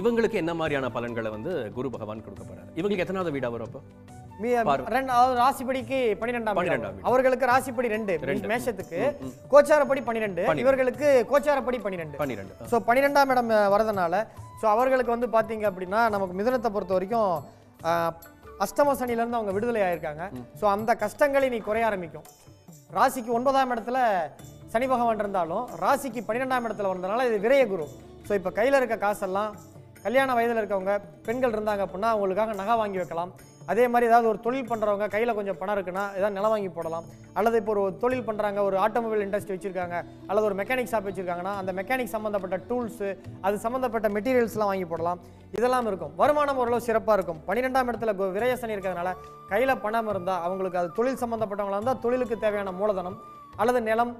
இவங்களுக்கு என்ன மாதிரியான பலன்களை வந்து குரு பகவான் கொடுக்க போறாரு? இவங்களுக்கு எத்தனாவது வீடா வரும் அப்போ? ராசிப்படிக்கு பன்னிரெண்டாம் வீடு. அவர்களுக்கு ராசிப்படி ரெண்டு. மேஷத்துக்கு. கோச்சாரப்படி பன்னிரெண்டு. இவர்களுக்கு கோச்சாரப்படி பன்னிரெண்டு. பன்னிரெண்டு. ஸோ பன்னிரெண்டாம் இடம் வரதுனால ஸோ அவர்களுக்கு வந்து பார்த்தீங்க அப்படின்னா நமக்கு மிதுனத்தை பொறுத்த வரைக்கும் அஷ்டம சனியிலேருந்து அவங்க விடுதலை ஆயிருக்காங்க. ஸோ அந்த கஷ்டங்களை நீ குறைய ஆரம்பிக்கும். ராசிக்கு ஒன்பதாம் இடத்துல சனி பகவான் இருந்தாலும் ராசிக்கு பன்னிரெண்டாம் இடத்துல வந்ததுனால இது விரய குரு. ஸோ இப்போ கையில் இருக்க காசெல்லாம் கல்யாண வயதில் இருக்கவங்க பெண்கள் இருந்தாங்க அப்படின்னா அவங்களுக்காக நகை வாங்கி வைக்கலாம். அதே மாதிரி ஏதாவது ஒரு தொழில் பண்ணுறவங்க கையில் கொஞ்சம் பணம் இருக்குன்னா ஏதாவது நிலம் வாங்கி போடலாம். அல்லது இப்போ ஒரு தொழில் பண்ணுறாங்க ஒரு ஆட்டோமொபைல் இண்டஸ்ட்ரி வச்சுருக்காங்க அல்லது ஒரு மெக்கானிக் ஷாப் வச்சுருக்காங்கன்னா அந்த மெக்கானிக் சம்மந்தப்பட்ட டூல்ஸு அது சம்மந்தப்பட்ட மெட்டீரியல்ஸ்லாம் வாங்கி போடலாம். இதெல்லாம் இருக்கும். வருமானம் ஓரளவு சிறப்பாக இருக்கும். பன்னிரெண்டாம் இடத்துல விரயசனி இருக்கிறதுனால கையில் பணம் இருந்தால் அவங்களுக்கு அது தொழில் சம்மந்தப்பட்டவங்களாக இருந்தால் தொழிலுக்கு தேவையான மூலதனம் அல்லது நிலம்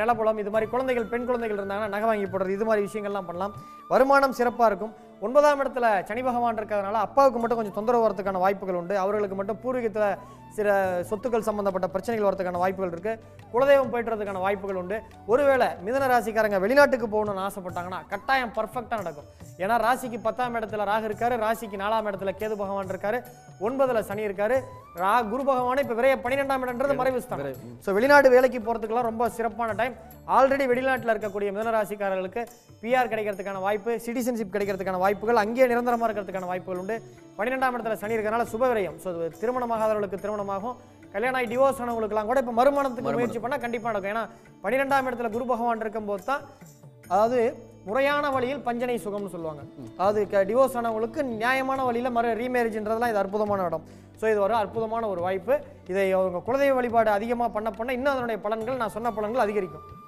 நிலப்புலம் இது மாதிரி குழந்தைகள் பெண் குழந்தைகள் இருந்தாங்கன்னா நகை வாங்கி போடுறது இது மாதிரி விஷயங்கள்லாம் பண்ணலாம். வருமானம் சிறப்பாக இருக்கும். ஒன்பதாம் இடத்துல சனி பகவான் இருக்கிறதுனால அப்பாவுக்கு மட்டும் கொஞ்சம் தொந்தரவு வரதுக்கான வாய்ப்புகள் உண்டு. அவர்களுக்கு மட்டும் பூர்வீகத்தில் சில சொத்துக்கள் சம்பந்தப்பட்ட பிரச்சனைகள் வரதுக்கான வாய்ப்புகள் இருக்கு. குலதெய்வம் போயிட்டு வரதுக்கான வாய்ப்புகள் உண்டு. ஒருவேளை மிதன ராசிக்காரங்க வெளிநாட்டுக்கு போகணும்னு ஆசைப்பட்டாங்கன்னா கட்டாயம் பர்ஃபெக்டாக நடக்கும். ஏன்னா ராசிக்கு பத்தாம் இடத்துல ராகு இருக்காரு ராசிக்கு நாலாம் இடத்துல கேது பகவான் இருக்காரு ஒன்பதுல சனி இருக்காரு. ரா குரு பகவானே இப்போ விரைய பன்னிரெண்டாம் இடம்ன்றது மறைவுஸ்தானம் ஸோ வெளிநாடு வேலைக்கு போகிறதுக்கெல்லாம் ரொம்ப சிறப்பான டைம் ஆல்ரெடி வெளிநாட்டில் இருக்கக்கூடிய மிதன ராசிக்காரர்களுக்கு பிஆர் கிடைக்கிறதுக்கான வாய்ப்பு சிட்டிசன்ஷிப் கிடைக்கிறதுக்கான வாய்ப்புகள் அங்கேயே நிரந்தரமாக இருக்கிறதுக்கான வாய்ப்புகள் உண்டு. பன்னிரெண்டாம் இடத்துல சனி இருக்கனால சுப விரயம். ஸோ திருமணமாகாதவர்களுக்கு திருமணமாகும். கல்யாணம் ஆகி டிவோர்ஸ் ஆனவங்களுக்குலாம் கூட இப்போ மறுமணத்துக்கு முயற்சி பண்ணால் கண்டிப்பாக நடக்கும். ஏன்னா பன்னிரெண்டாம் இடத்துல குரு பகவான் இருக்கும்போது தான் அதாவது முறையான வழியில் பஞ்சனை சுகம்னு சொல்லுவாங்க. அதாவது டிவோர்ஸ் ஆனவங்களுக்கு நியாயமான வழியில் மறு ரீமேரேஜ்ன்றதெல்லாம் இது அற்புதமான இடம். ஸோ இது ஒரு அற்புதமான ஒரு வாய்ப்பு. இதை அவங்க குலதெய்வ வழிபாடு அதிகமாக பண்ண பண்ண இன்னும் அதனுடைய பலன்கள் நான் சொன்ன பலன்கள் அதிகரிக்கும்.